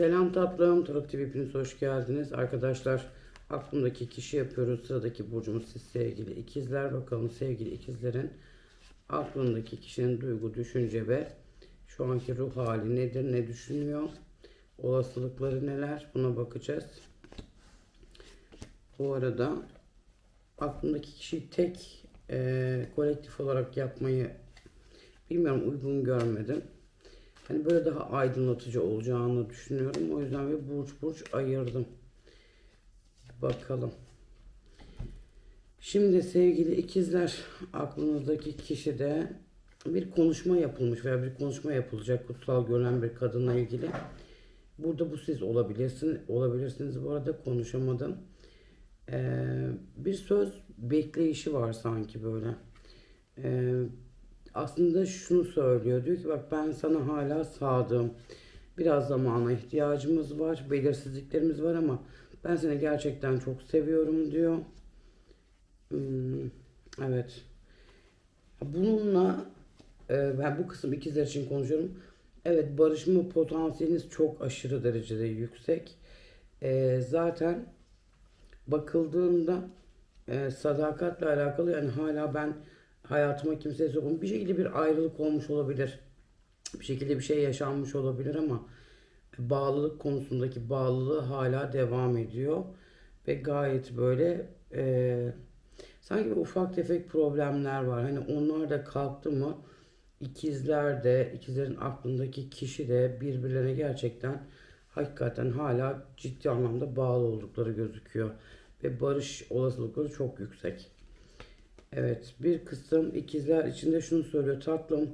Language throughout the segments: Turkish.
Selam tatlım. Tarot TV hepiniz hoş geldiniz. Arkadaşlar aklımdaki kişi yapıyoruz. Sıradaki burcumuz siz sevgili ikizler. Bakalım sevgili ikizlerin aklındaki kişinin duygu, düşünce ve şu anki ruh hali nedir, ne düşünüyor? Olasılıkları neler? Buna bakacağız. Bu arada aklımdaki kişiyi tek e, kolektif olarak yapmayı bilmiyorum uygun görmedim. Hani böyle daha aydınlatıcı olacağını düşünüyorum. O yüzden bir burç burç ayırdım. Bakalım. Şimdi sevgili ikizler aklınızdaki kişide bir konuşma yapılmış veya bir konuşma yapılacak kutsal görülen bir kadınla ilgili. Burada bu siz olabilirsiniz. Olabilirsiniz. Bu arada konuşamadım. Ee, bir söz bekleyişi var sanki böyle. Ee, aslında şunu söylüyor. Diyor ki bak ben sana hala sadığım. Biraz zamana ihtiyacımız var. Belirsizliklerimiz var ama ben seni gerçekten çok seviyorum diyor. Hmm, evet. Bununla e, ben bu kısım ikizler için konuşuyorum. Evet barışma potansiyeliniz çok aşırı derecede yüksek. E, zaten bakıldığında e, sadakatle alakalı yani hala ben hayatıma kimseye sokmam. Bir şekilde bir ayrılık olmuş olabilir. Bir şekilde bir şey yaşanmış olabilir ama bağlılık konusundaki bağlılığı hala devam ediyor. Ve gayet böyle e, sanki ufak tefek problemler var. Hani onlar da kalktı mı ikizler de ikizlerin aklındaki kişi de birbirlerine gerçekten hakikaten hala ciddi anlamda bağlı oldukları gözüküyor. Ve barış olasılıkları çok yüksek. Evet bir kısım ikizler içinde şunu söylüyor tatlım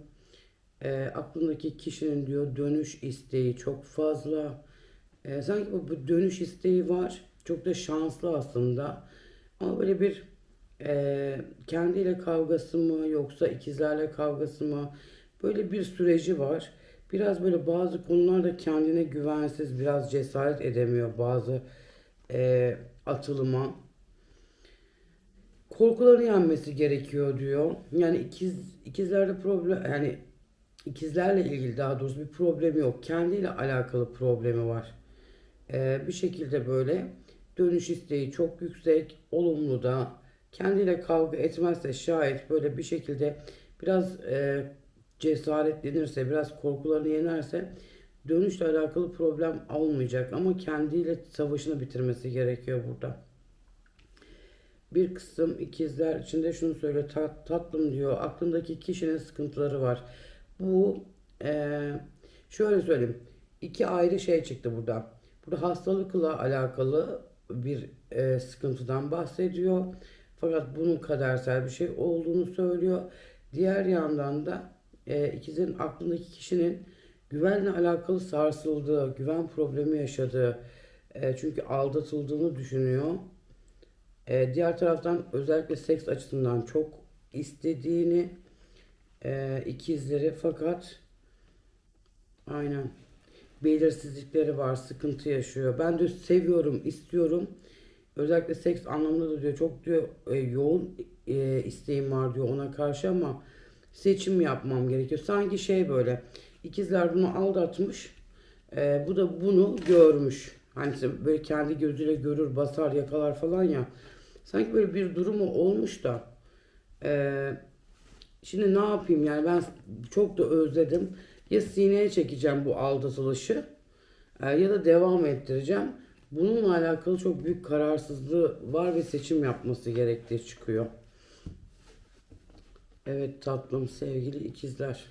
e, aklındaki kişinin diyor dönüş isteği çok fazla. E, sanki bu, bu dönüş isteği var çok da şanslı aslında. Ama böyle bir e, kendiyle kavgası mı yoksa ikizlerle kavgası mı? Böyle bir süreci var. Biraz böyle bazı konularda kendine güvensiz biraz cesaret edemiyor bazı e, atılıma korkuları yenmesi gerekiyor diyor. Yani ikiz ikizlerde problem yani ikizlerle ilgili daha doğrusu bir problemi yok. Kendiyle alakalı problemi var. Ee, bir şekilde böyle dönüş isteği çok yüksek, olumlu da kendiyle kavga etmezse şayet böyle bir şekilde biraz e, cesaretlenirse, biraz korkularını yenerse dönüşle alakalı problem olmayacak ama kendiyle savaşını bitirmesi gerekiyor burada. Bir kısım ikizler içinde şunu söyle tat, tatlım diyor. Aklındaki kişinin sıkıntıları var. Bu eee, şöyle söyleyeyim. iki ayrı şey çıktı burada. Burada hastalıkla alakalı bir eee, sıkıntıdan bahsediyor. Fakat bunun kadersel bir şey olduğunu söylüyor. Diğer yandan da eee ikizlerin aklındaki kişinin güvenle alakalı sarsıldığı, güven problemi yaşadığı, eee, çünkü aldatıldığını düşünüyor. Ee, diğer taraftan özellikle seks açısından çok istediğini e, ikizleri fakat aynen belirsizlikleri var, sıkıntı yaşıyor. Ben de seviyorum, istiyorum. Özellikle seks anlamında da diyor çok diyor e, yoğun e, isteğim var diyor ona karşı ama seçim yapmam gerekiyor. Sanki şey böyle ikizler bunu aldatmış. e, bu da bunu görmüş. Hani böyle kendi gözüyle görür, basar, yakalar falan ya. Sanki böyle bir durumu olmuş da e, şimdi ne yapayım yani ben çok da özledim. Ya sineye çekeceğim bu aldatılışı e, ya da devam ettireceğim. Bununla alakalı çok büyük kararsızlığı var ve seçim yapması gerektiği çıkıyor. Evet tatlım sevgili ikizler.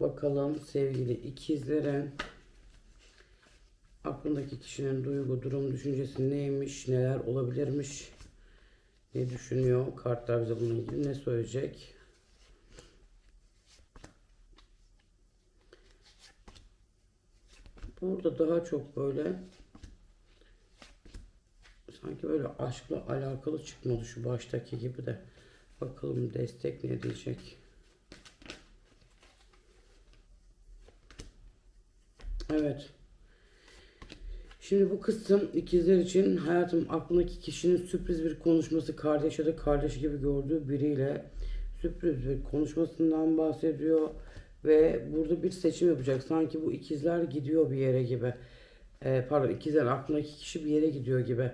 Bakalım sevgili ikizlere aklındaki kişinin duygu, durum, düşüncesi neymiş, neler olabilirmiş, ne düşünüyor? Kartlar bize bununla ilgili ne söyleyecek? Burada daha çok böyle sanki böyle aşkla alakalı çıkmadı şu baştaki gibi de. Bakalım destek ne diyecek? Evet. Şimdi bu kısım ikizler için hayatım aklındaki kişinin sürpriz bir konuşması kardeş ya da kardeş gibi gördüğü biriyle sürpriz bir konuşmasından bahsediyor. Ve burada bir seçim yapacak. Sanki bu ikizler gidiyor bir yere gibi. Ee, pardon ikizler aklındaki kişi bir yere gidiyor gibi.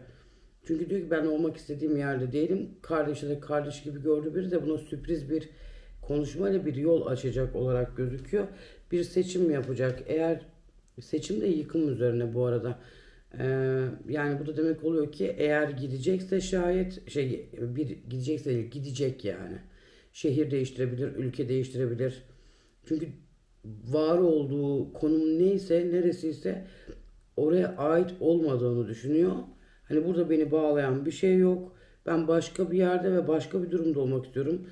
Çünkü diyor ki ben olmak istediğim yerde değilim. Kardeşi de kardeş gibi gördü biri de buna sürpriz bir konuşmayla bir yol açacak olarak gözüküyor. Bir seçim yapacak. Eğer seçim de yıkım üzerine bu arada. Ee, yani bu da demek oluyor ki eğer gidecekse şayet şey bir gidecekse değil, gidecek yani. Şehir değiştirebilir, ülke değiştirebilir. Çünkü var olduğu konum neyse, neresiyse oraya ait olmadığını düşünüyor. Hani burada beni bağlayan bir şey yok. Ben başka bir yerde ve başka bir durumda olmak istiyorum.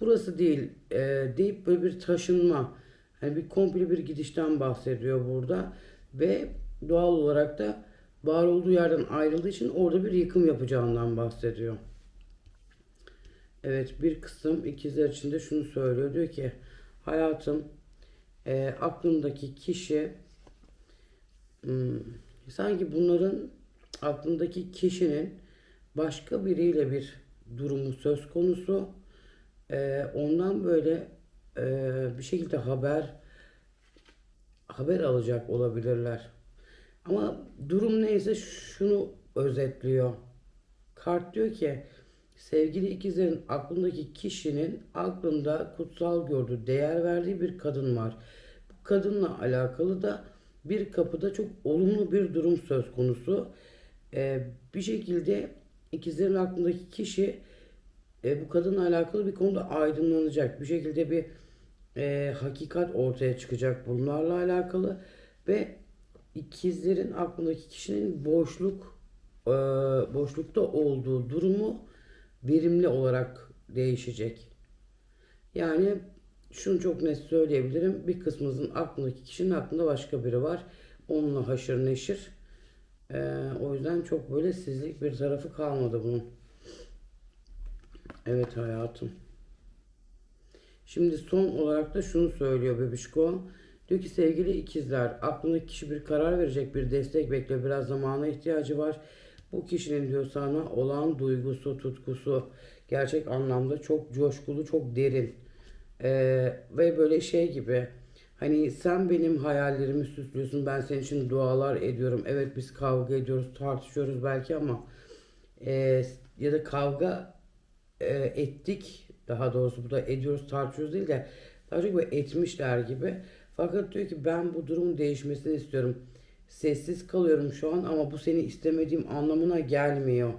Burası değil e, deyip böyle bir taşınma, hani bir komple bir gidişten bahsediyor burada ve doğal olarak da var olduğu yerden ayrıldığı için orada bir yıkım yapacağından bahsediyor. Evet bir kısım ikizler için de şunu söylüyor. Diyor ki hayatım e, aklındaki kişi hmm, sanki bunların aklındaki kişinin başka biriyle bir durumu söz konusu. E, ondan böyle e, bir şekilde haber haber alacak olabilirler. Ama durum neyse şunu özetliyor. Kart diyor ki sevgili ikizlerin aklındaki kişinin aklında kutsal gördüğü, değer verdiği bir kadın var. Bu kadınla alakalı da bir kapıda çok olumlu bir durum söz konusu. Ee, bir şekilde ikizlerin aklındaki kişi e, bu kadınla alakalı bir konuda aydınlanacak. Bir şekilde bir e, hakikat ortaya çıkacak bunlarla alakalı ve ikizlerin aklındaki kişinin boşluk e, boşlukta olduğu durumu verimli olarak değişecek. Yani şunu çok net söyleyebilirim. Bir kısmımızın aklındaki kişinin aklında başka biri var. Onunla haşır neşir. E, o yüzden çok böyle sizlik bir tarafı kalmadı bunun. Evet hayatım. Şimdi son olarak da şunu söylüyor Bebişko. Diyor ki sevgili ikizler aklındaki kişi bir karar verecek bir destek bekliyor. Biraz zamana ihtiyacı var. Bu kişinin diyor sana olan duygusu, tutkusu gerçek anlamda çok coşkulu, çok derin. Ee, ve böyle şey gibi hani sen benim hayallerimi süslüyorsun ben senin için dualar ediyorum. Evet biz kavga ediyoruz, tartışıyoruz belki ama e, ya da kavga e, ettik daha doğrusu bu da ediyoruz tartışıyoruz değil de daha çok böyle etmişler gibi. Fakat diyor ki ben bu durumun değişmesini istiyorum. Sessiz kalıyorum şu an ama bu seni istemediğim anlamına gelmiyor.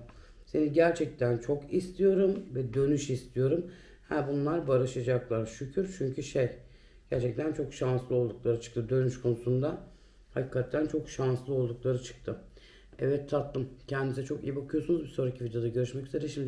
Seni gerçekten çok istiyorum ve dönüş istiyorum. Ha bunlar barışacaklar şükür çünkü şey gerçekten çok şanslı oldukları çıktı dönüş konusunda. Hakikaten çok şanslı oldukları çıktı. Evet tatlım kendinize çok iyi bakıyorsunuz. Bir sonraki videoda görüşmek üzere. Şimdi